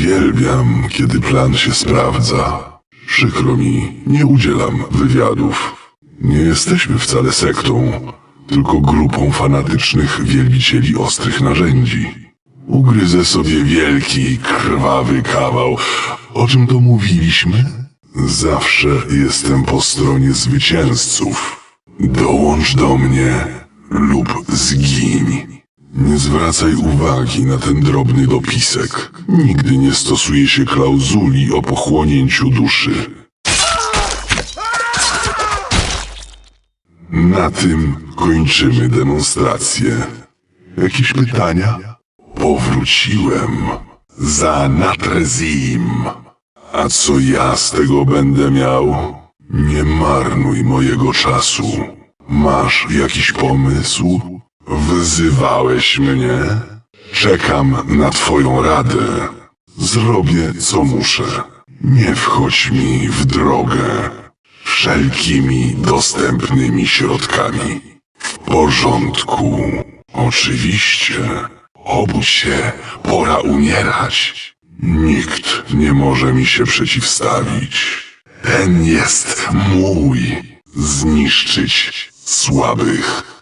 Uwielbiam, kiedy plan się sprawdza. Przykro mi, nie udzielam wywiadów. Nie jesteśmy wcale sektą, tylko grupą fanatycznych wielbicieli ostrych narzędzi. Ugryzę sobie wielki, krwawy kawał. O czym to mówiliśmy? Zawsze jestem po stronie zwycięzców. Dołącz do mnie lub zgiń. Nie zwracaj uwagi na ten drobny dopisek. Nigdy nie stosuje się klauzuli o pochłonięciu duszy. Na tym kończymy demonstrację. Jakieś pytania? Powróciłem za Natrezim. A co ja z tego będę miał? Nie marnuj mojego czasu. Masz jakiś pomysł? Wyzywałeś mnie? Czekam na twoją radę. Zrobię co muszę. Nie wchodź mi w drogę wszelkimi dostępnymi środkami. W porządku. Oczywiście. Obudź się, pora umierać. Nikt nie może mi się przeciwstawić. Ten jest mój. Zniszczyć słabych.